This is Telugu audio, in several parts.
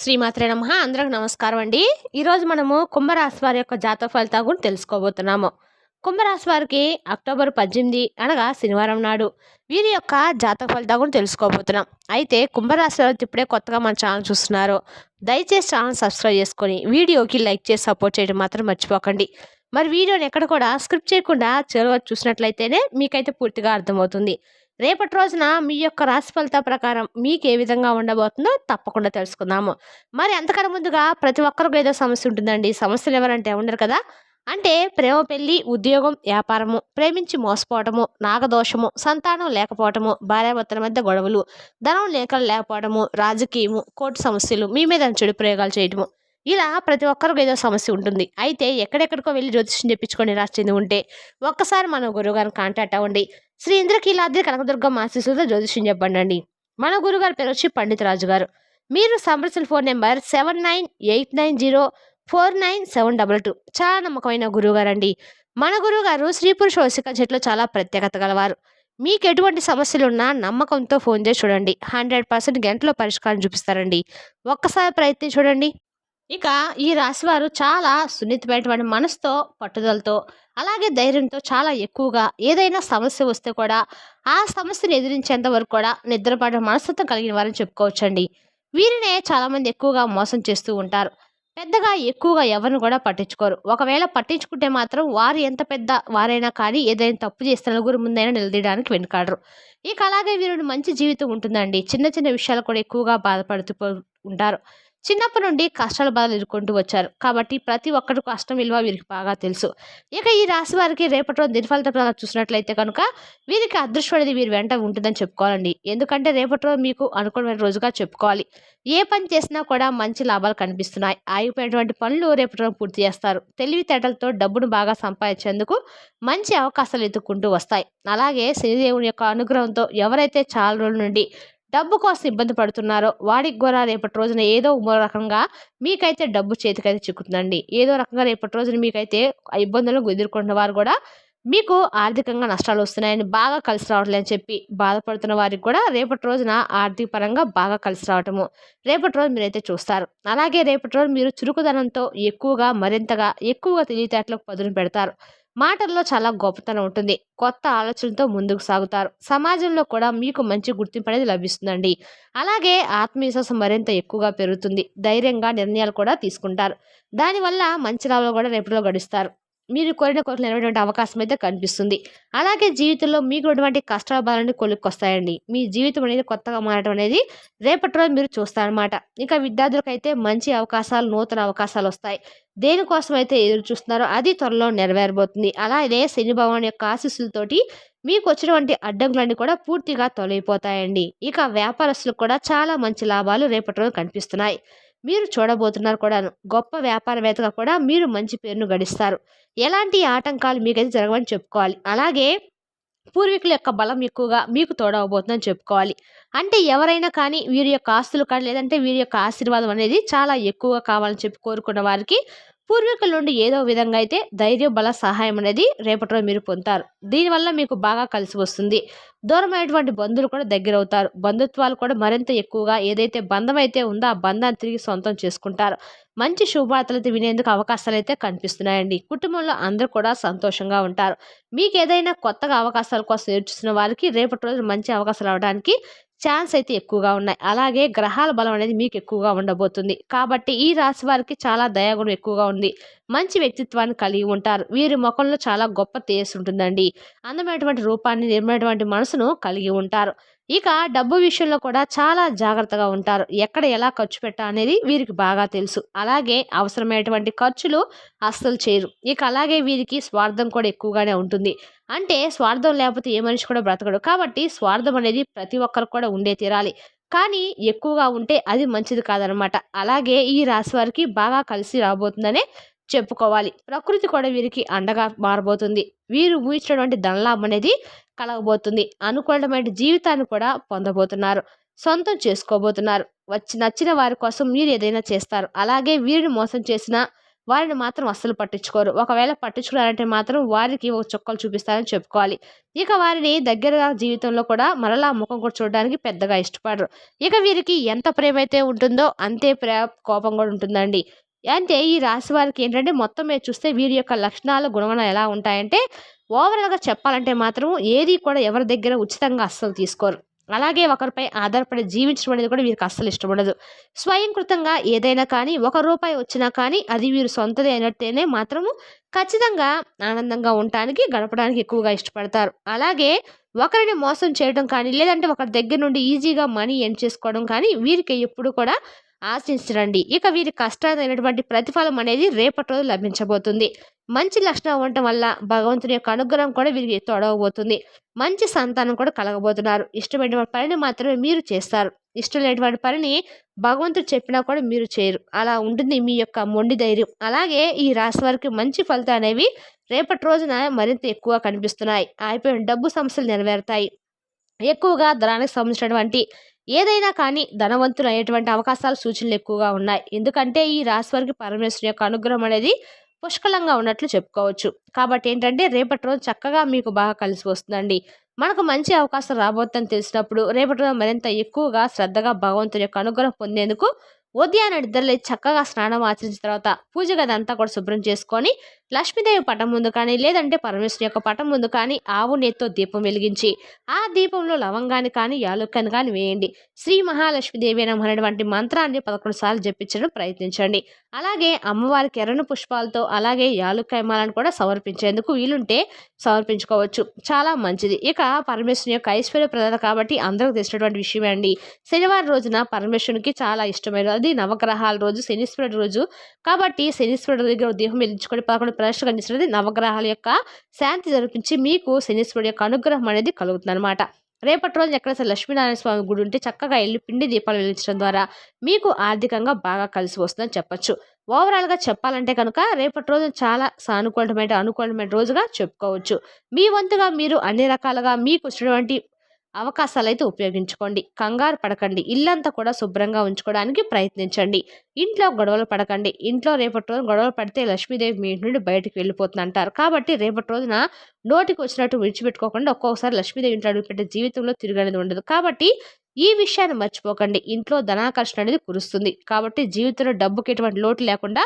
శ్రీమాత్రే నమ. అందరికి నమస్కారం అండి. ఈరోజు మనము కుంభరాశి వారి యొక్క జాతక ఫలితాలు కూడా తెలుసుకోబోతున్నాము. కుంభరాశి వారికి అక్టోబర్ పద్దెనిమిది అనగా శనివారం నాడు వీరి యొక్క జాతక ఫలితాలు కూడా తెలుసుకోబోతున్నాం. అయితే కుంభరాశి వారికి ఇప్పుడే కొత్తగా మన ఛానల్ చూస్తున్నారు. దయచేసి ఛానల్ సబ్స్క్రైబ్ చేసుకొని వీడియోకి లైక్ చేసి సపోర్ట్ చేయడం మాత్రం మర్చిపోకండి. మరి వీడియోని ఎక్కడ కూడా స్క్రిప్ట్ చేయకుండా చివరి చూసినట్లయితేనే మీకైతే పూర్తిగా అర్థమవుతుంది. రేపటి రోజున మీ యొక్క రాశి ఫలిత ప్రకారం మీకు ఏ విధంగా ఉండబోతుందో తప్పకుండా తెలుసుకుందాము. మరి అంతకన్నా ముందుగా ప్రతి ఒక్కరికి ఏదో సమస్య ఉంటుందండి. సమస్యలు ఎవరంటే ఉండరు కదా. అంటే ప్రేమ పెళ్ళి ఉద్యోగం వ్యాపారము ప్రేమించి మోసపోవటము నాగదోషము సంతానం లేకపోవటము భార్యాభర్తల మధ్య గొడవలు ధనం లేఖలు లేకపోవడము రాజకీయము కోర్టు సమస్యలు మీ మీద చెడు ప్రయోగాలు చేయటము ఇలా ప్రతి ఒక్కరికి ఏదో సమస్య ఉంటుంది. అయితే ఎక్కడెక్కడికో వెళ్ళి జ్యోతిష్యం చెప్పించుకొని నిరాశ చెంది ఉంటే ఒక్కసారి మన గురువుగారిని కాంటాక్ట్ అవ్వండి. శ్రీ ఇంద్రకీలాద్రి కనకదుర్గమ్మ ఆశీస్సులతో జ్యోతిష్యం చెప్పండి మన గురుగారి పేరు వచ్చి పండిత్ రాజు గారు. మీరు సంప్రదించిన phone number seven nine eight nine zero four nine seven double two. చాలా నమ్మకమైన గురువుగారు అండి మన గురువుగారు శ్రీ పురుష వసిక చెట్లు చాలా ప్రత్యేకత గలవారు. మీకు ఎటువంటి సమస్యలు ఉన్నా నమ్మకంతో ఫోన్ చేసి చూడండి. హండ్రెడ్ పర్సెంట్ గంటలో పరిష్కారం చూపిస్తారండి. ఒక్కసారి ప్రయత్నం చూడండి. ఇక ఈ రాశివారు చాలా సున్నితమైనటువంటి మనసుతో పట్టుదలతో అలాగే ధైర్యంతో చాలా ఎక్కువగా ఏదైనా సమస్య వస్తే కూడా ఆ సమస్యను ఎదిరించేంత వరకు కూడా నిద్రపడే మనస్తత్వం కలిగిన వారని చెప్పుకోవచ్చండి. వీరినే చాలామంది ఎక్కువగా మోసం చేస్తూ ఉంటారు. పెద్దగా ఎక్కువగా ఎవరిని కూడా పట్టించుకోరు. ఒకవేళ పట్టించుకుంటే మాత్రం వారు ఎంత పెద్ద వారైనా కానీ ఏదైనా తప్పు చేస్తే నలుగురు ముందైనా నిలదీయడానికి వెనుకాడరు. ఇక అలాగే వీరుడు మంచి జీవితం ఉంటుందండి. చిన్న చిన్న విషయాలు కూడా ఎక్కువగా బాధపడుతూ ఉంటారు. చిన్నప్పటి నుండి కష్టాల బాధలు ఎదుర్కొంటూ వచ్చారు. కాబట్టి ప్రతి ఒక్కరికి కష్టం విలువ వీరికి బాగా తెలుసు. ఇక ఈ రాశి వారికి రేపటి రోజు దినఫలిత ప్రకారం చూసినట్లయితే కనుక వీరికి అదృష్టం అనేది వీరి వెంట ఉంటుందని చెప్పుకోవాలండి. ఎందుకంటే రేపటి రోజు మీకు అనుకూలమైన రోజుగా చెప్పుకోవాలి. ఏ పని చేసినా కూడా మంచి లాభాలు కనిపిస్తున్నాయి. ఆగిపోయినటువంటి పనులు రేపటి రోజు పూర్తి చేస్తారు. తెలివితేటలతో డబ్బును బాగా సంపాదించేందుకు మంచి అవకాశాలు ఎత్తుక్కుంటూ వస్తాయి. అలాగే శనిదేవుని యొక్క అనుగ్రహంతో ఎవరైతే చాలా రోజుల నుండి డబ్బు కోసం ఇబ్బంది పడుతున్నారో వాడికి కూడా రేపటి రోజున ఏదో మరో రకంగా మీకైతే డబ్బు చేతికైతే చిక్కుతుందండి. ఏదో రకంగా రేపటి రోజున మీకైతే ఆ ఇబ్బందులను ఎదుర్కొంటున్న వారు కూడా మీకు ఆర్థికంగా నష్టాలు వస్తున్నాయని బాగా కలిసి రావట్లేదని చెప్పి బాధపడుతున్న వారికి కూడా రేపటి రోజున ఆర్థిక పరంగా బాగా కలిసి రావటము రేపటి రోజు మీరైతే చూస్తారు. అలాగే రేపటి రోజు మీరు చురుకుదనంతో ఎక్కువగా మరింతగా ఎక్కువగా తెలివితేటలకు పదును పెడతారు. మాటల్లో చాలా గొప్పతనం ఉంటుంది. కొత్త ఆలోచనలతో ముందుకు సాగుతారు. సమాజంలో కూడా మీకు మంచి గుర్తింపు అనేది లభిస్తుందండి. అలాగే ఆత్మవిశ్వాసం మరింత ఎక్కువగా పెరుగుతుంది. ధైర్యంగా నిర్ణయాలు కూడా తీసుకుంటారు. దానివల్ల మంచి లాభాలు కూడా రేపులో గడుస్తారు. మీరు కోరిన కోరికలు నెరవేరేటువంటి అవకాశం అయితే కనిపిస్తుంది. అలాగే జీవితంలో మీకు ఉన్నటువంటి కష్టాల బాధలన్నీ కొలుక్కొస్తాయండి. మీ జీవితం అనేది కొత్తగా మారడం అనేది రేపటి రోజు మీరు చూస్తారనమాట ఇక విద్యార్థులకైతే మంచి అవకాశాలు నూతన అవకాశాలు వస్తాయి. దేనికోసం అయితే ఎదురు చూస్తున్నారో అది త్వరలో నెరవేరబోతుంది. అలాగే శని భగవాన్ యొక్క ఆశీస్సులతోటి మీకు వచ్చినటువంటి అడ్డంకులన్నీ కూడా పూర్తిగా తొలగిపోతాయండి. ఇక వ్యాపారస్తులకు కూడా చాలా మంచి లాభాలు రేపటి రోజు కనిపిస్తున్నాయి. మీరు చూడబోతున్నారు కూడాను గొప్ప వ్యాపారవేత్తగా కూడా మీరు మంచి పేరును గడిస్తారు. ఎలాంటి ఆటంకాలు మీకైతే జరగవని చెప్పుకోవాలి. అలాగే పూర్వీకుల యొక్క బలం ఎక్కువగా మీకు తోడవబోతుందని చెప్పుకోవాలి. అంటే ఎవరైనా కానీ వీరి యొక్క ఆస్తులు కానీ లేదంటే వీరి యొక్క ఆశీర్వాదం అనేది చాలా ఎక్కువగా కావాలని చెప్పి కోరుకున్న వారికి పూర్వీకుల నుండి ఏదో విధంగా అయితే ధైర్య బల సహాయం అనేది రేపటి రోజు మీరు పొందుతారు. దీనివల్ల మీకు బాగా కలిసి వస్తుంది. దూరమైనటువంటి బంధువులు కూడా దగ్గర అవుతారు. బంధుత్వాలు కూడా మరింత ఎక్కువగా ఏదైతే బంధం అయితే ఉందో ఆ బంధాన్ని తిరిగి సొంతం చేసుకుంటారు. మంచి శుభవార్తలు అయితే వినేందుకు అవకాశాలు అయితే కనిపిస్తున్నాయండి. కుటుంబంలో అందరూ కూడా సంతోషంగా ఉంటారు. మీకు ఏదైనా కొత్తగా అవకాశాల కోసం ఎదుర్చుతున్న వారికి రేపటి రోజు మంచి అవకాశాలు అవడానికి ఛాన్స్ అయితే ఎక్కువగా ఉన్నాయి. అలాగే గ్రహాల బలం అనేది మీకు ఎక్కువగా ఉండబోతుంది. కాబట్టి ఈ రాశి వారికి చాలా దయాగుణం ఎక్కువగా ఉంది. మంచి వ్యక్తిత్వాన్ని కలిగి ఉంటారు. వీరి ముఖంలో చాలా గొప్ప తేజస్సు ఉంటుందండి. అందమైనటువంటి రూపాన్ని నిర్మైనటువంటి మనసును కలిగి ఉంటారు. ఇక డబ్బు విషయంలో కూడా చాలా జాగ్రత్తగా ఉంటారు. ఎక్కడ ఎలా ఖర్చు పెట్టా అనేది వీరికి బాగా తెలుసు. అలాగే అవసరమైనటువంటి ఖర్చులు అస్సలు చేయరు. ఇక అలాగే వీరికి స్వార్థం కూడా ఎక్కువగానే ఉంటుంది. అంటే స్వార్థం లేకపోతే ఏ మనిషి కూడా బ్రతకడు. కాబట్టి స్వార్థం అనేది ప్రతి ఒక్కరికి కూడా ఉండే తీరాలి. కానీ ఎక్కువగా ఉంటే అది మంచిది కాదనమాట. అలాగే ఈ రాశి వారికి బాగా కలిసి రాబోతుందనే చెప్పుకోవాలి. ప్రకృతి కూడా వీరికి అండగా మారబోతుంది. వీరు ఊహించినటువంటి ధనలాభం అనేది కలగబోతుంది. అనుకూలమైన జీవితాన్ని కూడా పొందబోతున్నారు. సొంతం చేసుకోబోతున్నారు. వచ్చి నచ్చిన వారి కోసం మీరు ఏదైనా చేస్తారు. అలాగే వీరిని మోసం చేసిన వారిని మాత్రం అస్సలు పట్టించుకోరు. ఒకవేళ పట్టించుకున్నారంటే మాత్రం వారికి ఒక చుక్కలు చూపిస్తారని చెప్పుకోవాలి. ఇక వారిని దగ్గరగా జీవితంలో కూడా మరలా ముఖం కూడా చూడడానికి పెద్దగా ఇష్టపడరు. ఇక వీరికి ఎంత ప్రేమ అయితే ఉంటుందో అంతే ప్రే కోపం కూడా ఉంటుందండి. అంటే ఈ రాశి వారికి ఏంటంటే మొత్తం మీద చూస్తే వీరి యొక్క లక్షణాలు గుణగణాలు ఎలా ఉంటాయంటే ఓవరాల్గా చెప్పాలంటే మాత్రం ఏది కూడా ఎవరి దగ్గర ఉచితంగా అస్సలు తీసుకోరు. అలాగే ఒకరిపై ఆధారపడి జీవించడం అనేది కూడా వీరికి అస్సలు ఇష్టపడదు స్వయంకృతంగా ఏదైనా కానీ ఒక రూపాయి వచ్చినా కానీ అది వీరు సొంతది అయినట్టేనే మాత్రము ఖచ్చితంగా ఆనందంగా ఉండటానికి గడపడానికి ఎక్కువగా ఇష్టపడతారు. అలాగే ఒకరిని మోసం చేయడం కానీ లేదంటే ఒకరి దగ్గర నుండి ఈజీగా మనీ ఎన్ చేసుకోవడం కానీ వీరికి ఎప్పుడు కూడా ఆశించండి ఇక వీరి కష్టాలైనటువంటి ప్రతిఫలం అనేది రేపటి రోజు లభించబోతుంది. మంచి లక్షణం ఉండటం వల్ల భగవంతుని యొక్క అనుగ్రహం కూడా వీరికి తొడవబోతుంది. మంచి సంతానం కూడా కలగబోతున్నారు. ఇష్టమైనటువంటి పనిని మాత్రమే మీరు చేస్తారు. ఇష్టం లేనటువంటి పనిని భగవంతుడు చెప్పినా కూడా మీరు చేయరు. అలా ఉంటుంది మీ యొక్క మొండి ధైర్యం. అలాగే ఈ రాశి వారికి మంచి ఫలితాలు అనేవి రేపటి రోజున మరింత ఎక్కువ కనిపిస్తున్నాయి. అయిపోయిన డబ్బు సమస్యలు నెరవేరుతాయి. ఎక్కువగా ధనానికి సంబంధించినటువంటి ఏదైనా కానీ ధనవంతులు అయ్యేటువంటి అవకాశాలు సూచనలు ఎక్కువగా ఉన్నాయి. ఎందుకంటే ఈ రాశి వారికి పరమేశ్వరు యొక్క అనుగ్రహం అనేది పుష్కలంగా ఉన్నట్లు చెప్పుకోవచ్చు. కాబట్టి ఏంటంటే రేపటి రోజు చక్కగా మీకు బాగా కలిసి వస్తుందండి. మనకు మంచి అవకాశం రాబోతుందని తెలిసినప్పుడు రేపటి రోజు మరింత ఎక్కువగా శ్రద్ధగా భగవంతుని యొక్క అనుగ్రహం పొందేందుకు ఉదయాన్న నిద్రలేచి చక్కగా స్నానం ఆచరించిన తర్వాత పూజ గది అంతా కూడా శుభ్రం చేసుకొని లక్ష్మీదేవి పటం ముందు కానీ లేదంటే పరమేశ్వరి యొక్క పటం ముందు కానీ ఆవు నెత్తో దీపం వెలిగించి ఆ దీపంలో లవంగాన్ని కానీ యాలుక్కని కానీ వేయండి. శ్రీ మహాలక్ష్మీదేవి అనేటువంటి మంత్రాన్ని పదకొండు సార్లు జపించడం ప్రయత్నించండి. అలాగే అమ్మవారికి ఎర్రని పుష్పాలతో అలాగే యాలుక్కాయ మాలను కూడా సమర్పించేందుకు వీలుంటే సమర్పించుకోవచ్చు. చాలా మంచిది. ఇక పరమేశ్వరుని యొక్క ఐశ్వర్య ప్రదాత కాబట్టి అందరికి తెలిసినటువంటి విషయమే అండి. శనివారం రోజున పరమేశ్వరునికి చాలా ఇష్టమైన అది ఇష్టమైనది నవగ్రహాల రోజు శనీశ్వరుడు రోజు. కాబట్టి శనీశ్వరుడు దగ్గర దీపం వెలిగించుకొని పదకొండు ప్రదర్శన కనిపిస్తున్నది. నవగ్రహాల యొక్క శాంతి జరిపించి మీకు శనీశ్వరుడు యొక్క అనుగ్రహం అనేది కలుగుతుంది అనమాట రేపటి రోజు ఎక్కడ లక్ష్మీనారాయణ స్వామి గుడి ఉంటే చక్కగా వెళ్ళి పిండి దీపాలు వెలిగించడం ద్వారా మీకు ఆర్థికంగా బాగా కలిసి వస్తుందని చెప్పచ్చు. ఓవరాల్గా చెప్పాలంటే కనుక రేపటి రోజు చాలా సానుకూలమైన అనుకూలమైన రోజుగా చెప్పుకోవచ్చు. మీ వంతుగా మీరు అన్ని రకాలుగా మీకు వచ్చినటువంటి అవకాశాలు అయితే ఉపయోగించుకోండి. కంగారు పడకండి. ఇల్లంతా కూడా శుభ్రంగా ఉంచుకోవడానికి ప్రయత్నించండి. ఇంట్లో గొడవలు పడకండి. ఇంట్లో రేపటి రోజు గొడవలు పడితే లక్ష్మీదేవి మీ ఇంటి నుండి బయటకు వెళ్ళిపోతుంది అంటారు కాబట్టి రేపటి రోజున నోటికి వచ్చినట్టు విడిచిపెట్టుకోకుండా ఒక్కొక్కసారి లక్ష్మీదేవి ఇంట్లో అడుగుపెట్టే జీవితంలో తిరగనేది ఉండదు. కాబట్టి ఈ విషయాన్ని మర్చిపోకండి. ఇంట్లో ధనాకర్షణ అనేది కురుస్తుంది. కాబట్టి జీవితంలో డబ్బుకి ఎటువంటి లోటు లేకుండా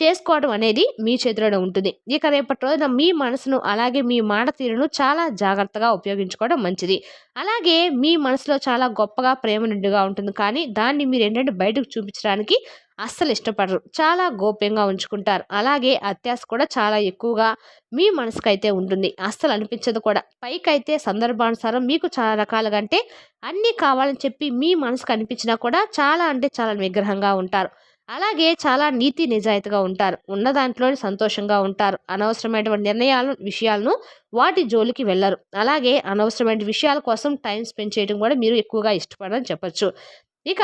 చేసుకోవడం అనేది మీ చేతిలోనే ఉంటుంది. ఇక రేపటి రోజున మీ మనసును అలాగే మీ మాట తీరును చాలా జాగ్రత్తగా ఉపయోగించుకోవడం మంచిది. అలాగే మీ మనసులో చాలా గొప్పగా ప్రేమ నిండుగా ఉంటుంది. కానీ దాన్ని మీరు ఏంటంటే బయటకు చూపించడానికి అస్సలు ఇష్టపడరు. చాలా గోప్యంగా ఉంచుకుంటారు. అలాగే అత్యాస కూడా చాలా ఎక్కువగా మీ మనసుకైతే ఉంటుంది. అస్సలు అనిపించదు కూడా. పైకైతే సందర్భానుసారం మీకు చాలా రకాలుగా అంటే అన్నీ కావాలని చెప్పి మీ మనసుకు అనిపించినా కూడా చాలా అంటే చాలా నిగ్రహంగా ఉంటారు. అలాగే చాలా నీతి నిజాయితీగా ఉంటారు. ఉన్న దాంట్లోనే సంతోషంగా ఉంటారు. అనవసరమైనటువంటి నిర్ణయాలను విషయాలను వాటి జోలికి వెళ్ళరు. అలాగే అనవసరమైన విషయాల కోసం టైం స్పెండ్ చేయడం కూడా మీరు ఎక్కువగా ఇష్టపడని చెప్పచ్చు. ఇక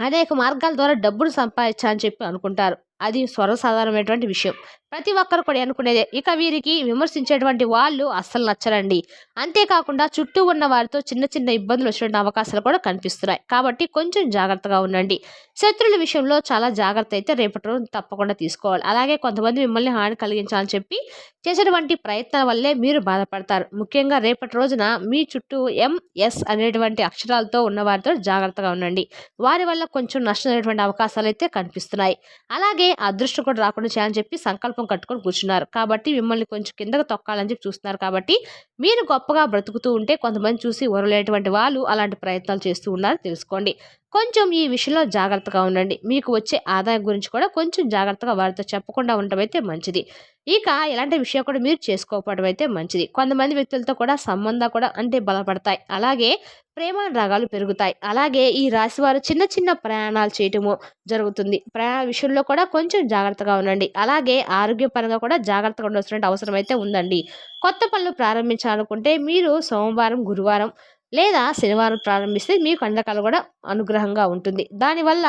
అనేక మార్గాల ద్వారా డబ్బులు సంపాదించాలని చెప్పి అనుకుంటారు. అది సర్వసాధారణమైనటువంటి విషయం. ప్రతి ఒక్కరు కూడా అనుకునేదే. ఇక వీరికి విమర్శించేటువంటి వాళ్ళు అస్సలు నచ్చరండి. అంతేకాకుండా చుట్టూ ఉన్న వారితో చిన్న చిన్న ఇబ్బందులు వచ్చేటువంటి అవకాశాలు కూడా కనిపిస్తున్నాయి. కాబట్టి కొంచెం జాగ్రత్తగా ఉండండి. శత్రుల విషయంలో చాలా జాగ్రత్త అయితే రేపటి రోజు తప్పకుండా తీసుకోవాలి. అలాగే కొంతమంది మిమ్మల్ని హాని కలిగించాలని చెప్పి చేసేటువంటి ప్రయత్నాల వల్లే మీరు బాధపడతారు. ముఖ్యంగా రేపటి రోజున మీ చుట్టూ ఎంఎస్ అనేటువంటి అక్షరాలతో ఉన్న వారితో జాగ్రత్తగా ఉండండి. వారి వల్ల కొంచెం నష్టమైనటువంటి అవకాశాలు అయితే కనిపిస్తున్నాయి. అలాగే అదృష్టం కూడా రాకుండా చేయాలని చెప్పి సంకల్పం కట్టుకొని కూర్చున్నారు. కాబట్టి మిమ్మల్ని కొంచెం కిందకు తొక్కాలని చెప్పి చూస్తున్నారు. కాబట్టి మీరు గొప్పగా బ్రతుకుతూ ఉంటే కొంతమంది చూసి ఒరలేటువంటి వాళ్ళు అలాంటి ప్రయత్నాలు చేస్తూ ఉన్నారని తెలుసుకోండి. కొంచెం ఈ విషయంలో జాగ్రత్తగా ఉండండి. మీకు వచ్చే ఆదాయం గురించి కూడా కొంచెం జాగ్రత్తగా వారితో చెప్పకుండా ఉండటం అయితే మంచిది. ఇక ఇలాంటి విషయం కూడా మీరు చేసుకోకపోవడం అయితే మంచిది. కొంతమంది వ్యక్తులతో కూడా సంబంధాలు కూడా అంటే బలపడతాయి. అలాగే ప్రేమ రాగాలు పెరుగుతాయి. అలాగే ఈ రాశి వారు చిన్న చిన్న ప్రయాణాలు చేయటము జరుగుతుంది. ప్రయాణ విషయంలో కూడా కొంచెం జాగ్రత్తగా ఉండండి. అలాగే ఆరోగ్యపరంగా కూడా జాగ్రత్తగా ఉండవలసిన అవసరం అయితే ఉందండి. కొత్త పనులు ప్రారంభించాలనుకుంటే మీరు సోమవారం గురువారం లేదా శనివారం ప్రారంభిస్తే మీకు కండకాలు కూడా అనుగ్రహంగా ఉంటుంది. దానివల్ల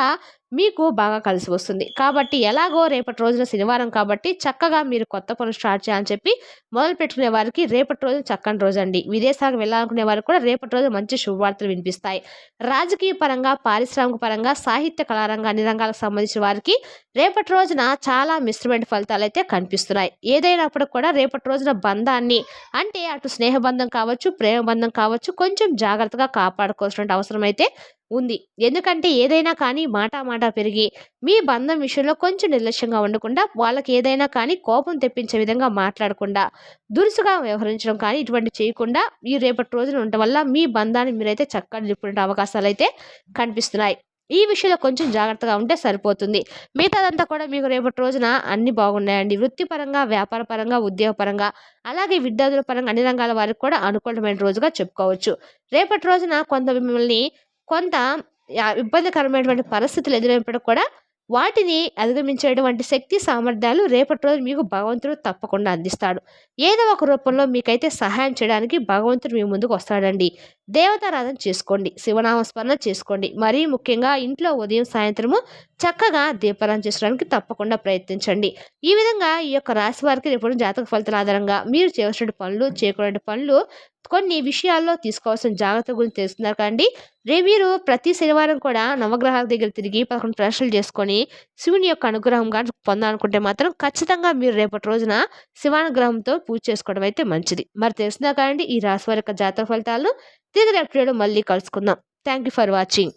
మీకు బాగా కలిసి వస్తుంది. కాబట్టి ఎలాగో రేపటి రోజున శనివారం కాబట్టి చక్కగా మీరు కొత్త పనులు స్టార్ట్ చేయాలని చెప్పి మొదలు పెట్టుకునే వారికి రేపటి రోజు చక్కని రోజు అండి. విదేశాలకు వెళ్ళాలనుకునే వారికి కూడా రేపటి రోజు మంచి శుభవార్తలు వినిపిస్తాయి. రాజకీయ పరంగా పారిశ్రామిక పరంగా సాహిత్య కళారంగ అన్ని రంగాలకు సంబంధించిన వారికి రేపటి రోజున చాలా మిశ్రమైన ఫలితాలు అయితే కనిపిస్తున్నాయి. ఏదైనప్పుడు కూడా రేపటి రోజున బంధాన్ని అంటే అటు స్నేహబంధం కావచ్చు ప్రేమ బంధం కావచ్చు కొంచెం జాగ్రత్తగా కాపాడుకోవాల్సిన అవసరం అయితే ఉంది. ఎందుకంటే ఏదైనా కానీ మాట మాట పెరిగి మీ బంధం విషయంలో కొంచెం నిర్లక్ష్యంగా ఉండకుండా వాళ్ళకి ఏదైనా కానీ కోపం తెప్పించే విధంగా మాట్లాడకుండా దురుసుగా వ్యవహరించడం కానీ ఇటువంటి చేయకుండా ఈ రేపటి రోజున ఉండటం వల్ల మీ బంధాన్ని మీరైతే చక్కగా నిలుపుకునే అవకాశాలు అయితే కనిపిస్తున్నాయి. ఈ విషయంలో కొంచెం జాగ్రత్తగా ఉంటే సరిపోతుంది. మిగతాదంతా కూడా మీకు రేపటి రోజున అన్ని బాగున్నాయండి. వృత్తిపరంగా వ్యాపార పరంగా ఉద్యోగపరంగా అలాగే విద్యార్థుల పరంగా అన్ని రంగాల వారికి కూడా అనుకూలమైన రోజుగా చెప్పుకోవచ్చు. రేపటి రోజున కొంత మిమ్మల్ని కొంత ఇబ్బందికరమైనటువంటి పరిస్థితులు ఎదురైనప్పుడు కూడా వాటిని అధిగమించేటువంటి శక్తి సామర్థ్యాలు రేపటి రోజు మీకు భగవంతుడు తప్పకుండా అందిస్తాడు. ఏదో ఒక రూపంలో మీకైతే సహాయం చేయడానికి భగవంతుడు మీ ముందుకు వస్తాడండి. దేవతారాధన చేసుకోండి శివనామస్మరణ చేసుకోండి. మరీ ముఖ్యంగా ఇంట్లో ఉదయం సాయంత్రము చక్కగా దీపారాధన చేసుకోవడానికి తప్పకుండా ప్రయత్నించండి. ఈ విధంగా ఈ యొక్క రాశి వారికి రేపు జాతక ఫలితాల ఆధారంగా మీరు చేయవలసిన పనులు చేయకూడని పనులు కొన్ని విషయాల్లో తీసుకోవాల్సిన జాగ్రత్త గురించి తెలుస్తున్నారు కండి రేవీరు ప్రతి శనివారం కూడా నవగ్రహాల దగ్గర తిరిగి పదకొండు ప్రశ్నలు చేసుకొని శివుని యొక్క అనుగ్రహం కానీ పొందాలనుకుంటే మాత్రం ఖచ్చితంగా మీరు రేపటి రోజున శివానుగ్రహంతో పూజ చేసుకోవడం అయితే మంచిది. మరి తెలిసిందా కాండి ఈ రాశి వారి యొక్క జాతర ఫలితాలు. తిరిగి రేపు మళ్ళీ కలుసుకుందాం. Thank you for watching